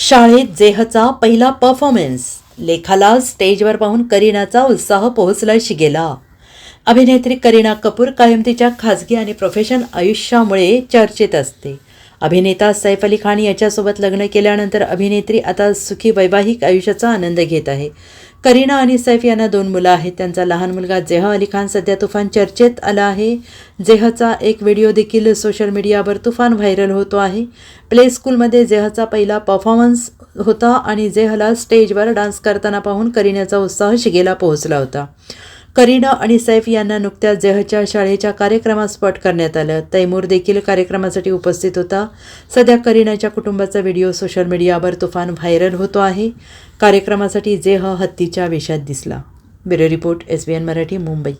शाळेत जेहचा पहिला परफॉर्मन्स लेखाला स्टेजवर पाहून करीनाचा उत्साह पोहोचला शिगेला. अभिनेत्री करीना कपूर कायम तिच्या खाजगी आणि प्रोफेशन आयुष्यामुळे चर्चेत असते. अभिनेता सैफ अली खान याच्यासोबत लग्न केल्यानंतर अभिनेत्री आता सुखी वैवाहिक आयुष्याचा आनंद घेत आहे. करीना आणि सैफ यांना दोन मुलं आहेत. त्यांचा लहान मुलगा जेह अली खान सध्या तुफान चर्चेत आला आहे. जेहचा एक व्हिडिओ देखील सोशल मीडियावर तुफान व्हायरल होतो आहे. प्ले स्कूलमध्ये जेहचा पहिला परफॉर्मन्स होता आणि जेहला स्टेजवर डान्स करताना पाहून करीनाचा उत्साह शिगेला पोहोचला होता. करीना आणि सैफ यांना नुकत्याच जेहच्या शाळेच्या कार्यक्रमात स्पॉट करण्यात आलं. तैमूर देखील कार्यक्रमासाठी उपस्थित होता. सध्या करीनाच्या कुटुंबाचा व्हिडिओ सोशल मीडियावर तुफान व्हायरल होतो आहे. कार्यक्रमासाठी जेह हत्तीच्या वेशात दिसला. Bureau report S B N Marathi Mumbai.